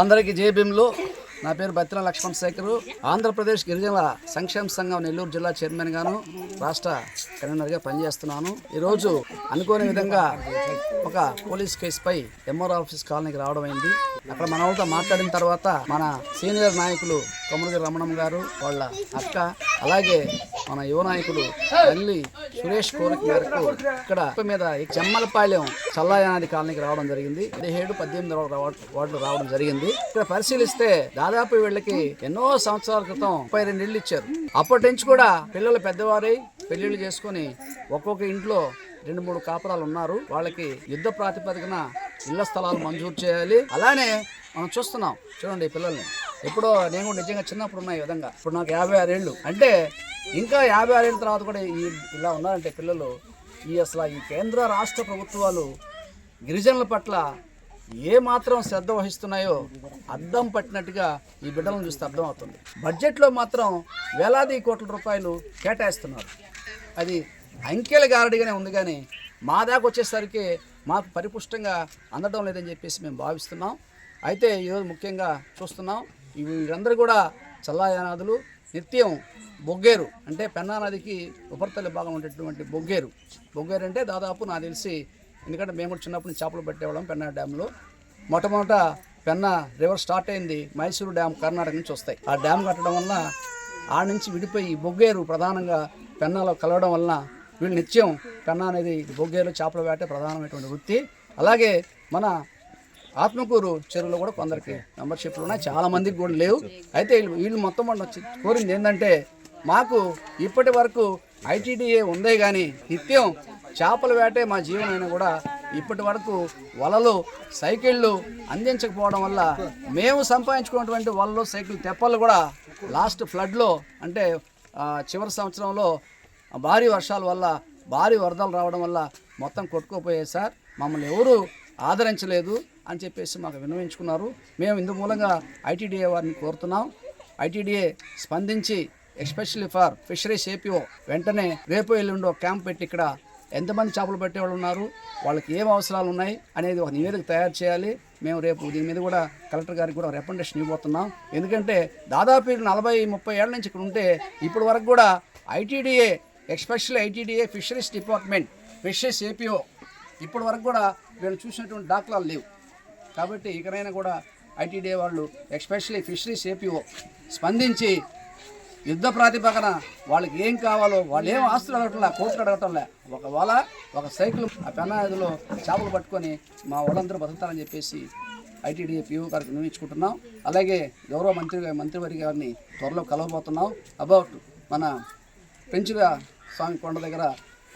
అందరికీ జేబీఎంలో నా పేరు బత్తిన లక్ష్మణ్ శేఖర్. ఆంధ్రప్రదేశ్ గిరిజనుల సంక్షేమ సంఘం నెల్లూరు జిల్లా చైర్మన్గాను రాష్ట్ర కన్వీనర్గా పనిచేస్తున్నాను. ఈరోజు అనుకోని విధంగా ఒక పోలీస్ కేసుపై ఎంఆర్ ఆఫీస్ కాలనీకి రావడం అయింది. అక్కడ మన వాళ్ళతో మాట్లాడిన తర్వాత మన సీనియర్ నాయకులు కొమరగి రమణం గారు వాళ్ళ అక్క అలాగే మన యువ నాయకుడు తల్లి సురేష్ కోరిక మేరకు ఇక్కడ మీద జమ్మలపాలెం చెమ్మలపాలెం చల్లాయనాది కాలనీకి రావడం జరిగింది. పదిహేడు పద్దెనిమిది వార్డులు రావడం జరిగింది. ఇక్కడ పరిశీలిస్తే దాదాపు వీళ్ళకి ఎన్నో సంవత్సరాల క్రితం ముప్పై రెండు ఇళ్ళు ఇచ్చారు. అప్పటి నుంచి కూడా పిల్లలు పెద్దవారై పెళ్ళిళ్ళు చేసుకొని ఒక్కొక్క ఇంట్లో రెండు మూడు కాపురాలు ఉన్నారు. వాళ్ళకి యుద్ధ ప్రాతిపదికన ఇళ్ళ స్థలాలు మంజూరు చేయాలి. అలానే మనం చూస్తున్నాం. చూడండి ఈ పిల్లల్ని. ఎప్పుడో నేను కూడా నిజంగా చిన్నప్పుడు ఉన్నాయి ఈ విధంగా. ఇప్పుడు నాకు యాభై ఆరేళ్ళు అంటే ఇంకా యాభై ఆరేళ్ళ తర్వాత కూడా ఈ ఇలా ఉన్నారంటే పిల్లలు ఈ అసలు ఈ కేంద్ర రాష్ట్ర ప్రభుత్వాలు గిరిజనుల పట్ల ఏ మాత్రం శ్రద్ధ వహిస్తున్నాయో అద్దం పట్టినట్టుగా ఈ బిడ్డలను చూస్తే అర్థమవుతుంది. బడ్జెట్లో మాత్రం వేలాది కోట్ల రూపాయలు కేటాయిస్తున్నారు. అది అంకెల గారడిగానే ఉంది కానీ మా దాకా వచ్చేసరికి మాకు పరిపుష్టంగా అందడం లేదని చెప్పేసి మేము భావిస్తున్నాం. అయితే ఈరోజు ముఖ్యంగా చూస్తున్నాం. వీరందరూ కూడా చల్లాయానాదులు. నిత్యం బొగ్గేరు అంటే పెన్నా నదికి ఉపరితల భాగం ఉండేటువంటి బొగ్గేరు. బొగ్గేరు అంటే దాదాపు నాకు తెలిసి ఎందుకంటే మేము కూడా చిన్నప్పుడు చేపలు పెట్టేవాళ్ళం పెన్నా డ్యాంలో మొట్టమొదట పెన్నా రివర్ స్టార్ట్ అయింది మైసూరు డ్యామ్ కర్ణాటక నుంచి వస్తాయి. ఆ డ్యామ్ కట్టడం వలన ఆ నుంచి విడిపోయి బొగ్గేరు ప్రధానంగా పెన్నాలో కలవడం వలన వీళ్ళు నిత్యం పెన్నా అనేది బొగ్గేరు చేపల వేట ప్రధానమైనటువంటి వృత్తి. అలాగే మన ఆత్మకూరు చెరువులో కూడా కొందరికి మెంబర్షిప్లు ఉన్నాయి. చాలా మందికి కూడా లేవు. అయితే వీళ్ళు వీళ్ళు మొత్తం మొన్న కోరింది ఏంటంటే మాకు ఇప్పటి వరకు ఐటీడీఏ ఉందే కానీ నిత్యం చేపల వేటే మా జీవనైనా కూడా ఇప్పటి వరకు వలలు సైకిళ్ళు అందించకపోవడం వల్ల మేము సంపాదించుకున్నటువంటి వలలు సైకిల్ తెప్పలు కూడా లాస్ట్ ఫ్లడ్లో అంటే చివరి సంవత్సరంలో భారీ వర్షాల వల్ల భారీ వరదలు రావడం వల్ల మొత్తం కొట్టుకోపోయాయి సార్. మమ్మల్ని ఎవరు ఆదరించలేదు అని చెప్పేసి మాకు విన్నవించుకున్నారు. మేము ఇందు మూలంగా ఐటీడీఏ వారిని కోరుతున్నాం. ఐటీడీఏ స్పందించి ఎస్పెషల్లీ ఫర్ ఫిషరీస్ ఏపీఓ వెంటనే రేపు ఎల్లుండో క్యాంప్ పెట్టి ఇక్కడ ఎంతమంది చేపలు పట్టేవాళ్ళు ఉన్నారు వాళ్ళకి ఏం అవసరాలు ఉన్నాయి అనేది ఒక నివేదిక తయారు చేయాలి. మేము రేపు దీని మీద కూడా కలెక్టర్ గారికి కూడా రికమెండేషన్ ఇవ్వబోతున్నాం. ఎందుకంటే దాదాపు నలభై ముప్పై ఏళ్ళ నుంచి ఇక్కడ ఉంటే ఇప్పటి వరకు కూడా ITDA especially ITDA fisheries department fisheries APO ఇప్పటి వరకు కూడా మేము చూసినటువంటి దాఖలాలు లేవు. కాబట్టి ఇకనైనా కూడా ఐటీడీఏ వాళ్ళు ఎస్పెషల్లీ ఫిషరీస్ ఏపీఓ స్పందించి యుద్ధ ప్రాతిపదన వాళ్ళకి ఏం కావాలో వాళ్ళు ఏం ఆస్తులు అడగటంలే కోట్లు అడగటంలే. ఒక వల ఒక సైకిల్ ఆ పెన్నాదిలో చేపలు పట్టుకొని మా వాళ్ళందరూ బతుకుతారని చెప్పేసి ఐటీడీఏ పిఓ గారికి నిర్ణయించుకుంటున్నాం అలాగే గౌరవ మంత్రి మంత్రివర్గ గారిని త్వరలో కలవబోతున్నాం. అబౌట్ మన పెంచుగా స్వామి కొండ దగ్గర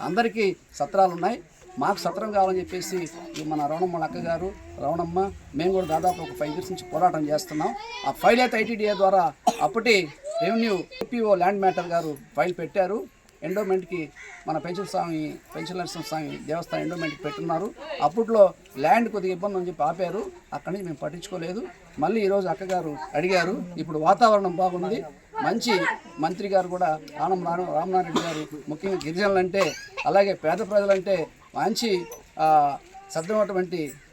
అందరికీ సత్రాలు ఉన్నాయి. మాకు సత్రం కావాలని చెప్పేసి ఈ మన రవణమ్మ అక్క గారు రవణమ్మ మేము కూడా దాదాపు ఒక ఫైవ్ ఇయర్స్ నుంచి పోరాటం చేస్తున్నాం. ఆ ఫైల్ అయితే ఐటీడీఏ ద్వారా అప్పటి రెవెన్యూ ఏపీఓ ల్యాండ్ మ్యాటర్ గారు ఫైల్ పెట్టారు. ఎండోమెంట్కి మన పెంచుల స్వామి పెంచుల నరసింహ స్వామి దేవస్థానం ఎండోమెంట్కి పెట్టున్నారు. అప్పట్లో ల్యాండ్ కొద్దిగా ఇబ్బంది అని చెప్పి ఆపారు. అక్కడి నుంచి మేము పట్టించుకోలేదు. మళ్ళీ ఈరోజు అక్కగారు అడిగారు ఇప్పుడు వాతావరణం బాగుంది. మంచి మంత్రి గారు కూడా ఆనం రామ రామనారెడ్డి గారు ముఖ్యంగా గిరిజనులంటే అలాగే పేద ప్రజలంటే మంచి ఆ,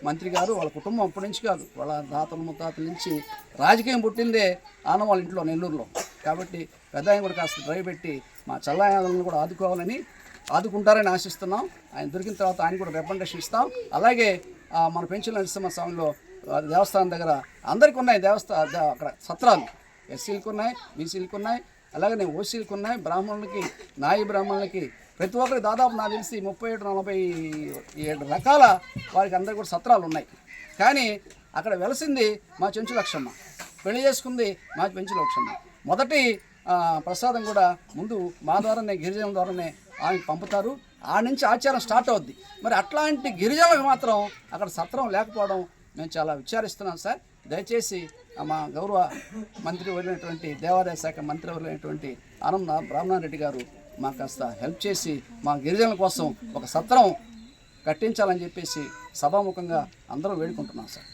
మంత్రి గారు. వాళ్ళ కుటుంబం అప్పటి నుంచి కాదు వాళ్ళ తాతల ముత్తాతల నుంచి రాజకీయం పుట్టిందే ఆనం వాళ్ళ ఇంట్లో నెల్లూరులో. కాబట్టి పెద్ద ఆయన కూడా కాస్త డ్రైవ్ పెట్టి మా చల్లాయాలను కూడా ఆదుకోవాలని ఆదుకుంటారని ఆశిస్తున్నాం. ఆయన దొరికిన తర్వాత ఆయన కూడా రికమెండేషన్ ఇస్తాం. అలాగే మన పెంచిన నరసింహ స్వామిలో దేవస్థానం దగ్గర అందరికీ ఉన్నాయి. దేవస్థా అక్కడ సత్రాలు. ఎస్సీలకు ఉన్నాయి బీసీలకు ఉన్నాయి అలాగనే ఓసీలకు ఉన్నాయి. బ్రాహ్మణులకి నాయి బ్రాహ్మణులకి ప్రతి ఒక్కరికి దాదాపు నాకు తెలిసి ముప్పై ఏడు నలభై ఏడు రకాల వారికి అందరికి కూడా సత్రాలు ఉన్నాయి. కానీ అక్కడ వెలసింది మా చెంచు లక్షమ్మ. పెళ్ళి చేసుకుంది మా పెంచు లక్షమ్మ. మొదటి ప్రసాదం కూడా ముందు మా ద్వారానే గిరిజనుల ద్వారానే ఆమెకు పంపుతారు. ఆ నుంచి ఆచారం స్టార్ట్ అవుద్ది. మరి అట్లాంటి గిరిజనులకు మాత్రం అక్కడ సత్రం లేకపోవడం మేము చాలా విచారిస్తున్నాం సార్. దయచేసి మా గౌరవ మంత్రి వెళ్ళినటువంటి దేవాదాయ శాఖ మంత్రి వెళ్ళినటువంటి ఆనంద బ్రాహ్మణారెడ్డి గారు మాకు కాస్త హెల్ప్ చేసి మా గిరిజనుల కోసం ఒక సత్రం కట్టించాలని చెప్పేసి సభాముఖంగా అందరూ వేడుకుంటున్నాం సార్.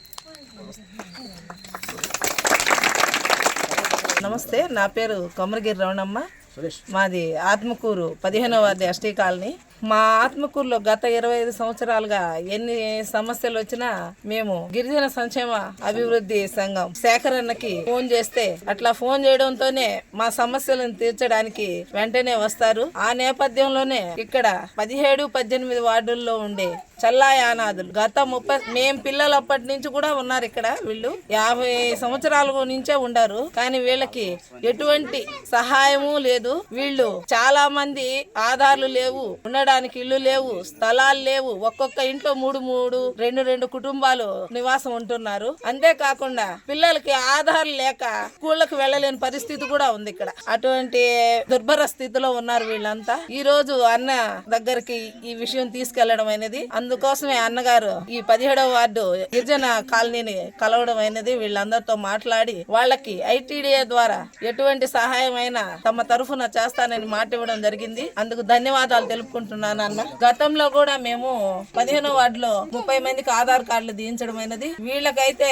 నమస్తే నా పేరు కొమరగిరి రమణమ్మ. సురేష్. మాది ఆత్మకూరు పదిహేనవ వార్డు ఎస్టీ కాలనీ. మా ఆత్మకూరులో గత ఇరవై ఐదు సంవత్సరాలుగా ఎన్ని సమస్యలు వచ్చినా మేము గిరిజన సంక్షేమ అభివృద్ధి సంఘం సేకరణకి ఫోన్ చేస్తే అట్లా ఫోన్ చేయడంతోనే మా సమస్యలను తీర్చడానికి వెంటనే వస్తారు. ఆ నేపథ్యంలోనే ఇక్కడ పదిహేడు పద్దెనిమిది వార్డుల్లో ఉండే చల్లాయానాదులు గత ముప్పై మేం పిల్లలప్పటి నుంచి కూడా ఉన్నారు ఇక్కడ వీళ్ళు. యాభై సంవత్సరాల నుంచే ఉండారు. కానీ వీళ్ళకి ఎటువంటి సహాయము లేదు. వీళ్ళు చాలా మంది ఆధార్లు లేవు. ఉండడానికి ఇల్లు లేవు స్థలాలు లేవు. ఒక్కొక్క ఇంట్లో మూడు మూడు రెండు రెండు కుటుంబాలు నివాసం ఉంటున్నారు. అంతేకాకుండా పిల్లలకి ఆధార్ లేక స్కూళ్ళకి వెళ్ళలేని పరిస్థితి కూడా ఉంది ఇక్కడ. అటువంటి దుర్భర స్థితిలో ఉన్నారు వీళ్ళంతా. ఈ రోజు అన్న దగ్గరికి ఈ విషయం తీసుకెళ్ళడం అనేది అందుకోసమే అన్నగారు ఈ పదిహేడవ వార్డు గిరిజన కాలనీని కలవడం అనేది వీళ్ళందరితో మాట్లాడి వాళ్ళకి ఐటీడీఏ ద్వారా ఎటువంటి సహాయం అయినా తమ తరఫున చేస్తానని మాట ఇవ్వడం జరిగింది. అందుకు ధన్యవాదాలు తెలుపుకుంటున్నాను అన్న. గతంలో కూడా మేము పదిహేనో వార్డులో ముప్పై మందికి ఆధార్ కార్డులు దించడం అయినది. వీళ్ళకైతే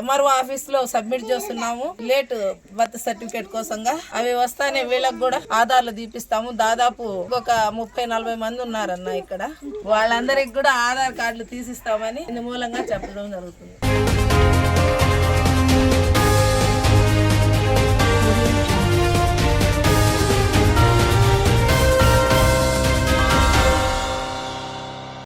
ఎంఆర్ఓ ఆఫీస్లో సబ్మిట్ చేస్తున్నాము. లేట్ బర్త్ సర్టిఫికేట్ కోసంగా. అవి వస్తానే వీళ్ళకి కూడా ఆధార్లు దీపిస్తాము దాదాపు ఒక ముప్పై నలభై మంది ఉన్నారన్న ఇక్కడ. వాళ్ళందరికి కూడా ఆధార్ కార్డులు తీసిస్తామని ఇందు మూలంగా చెప్పడం జరుగుతుంది.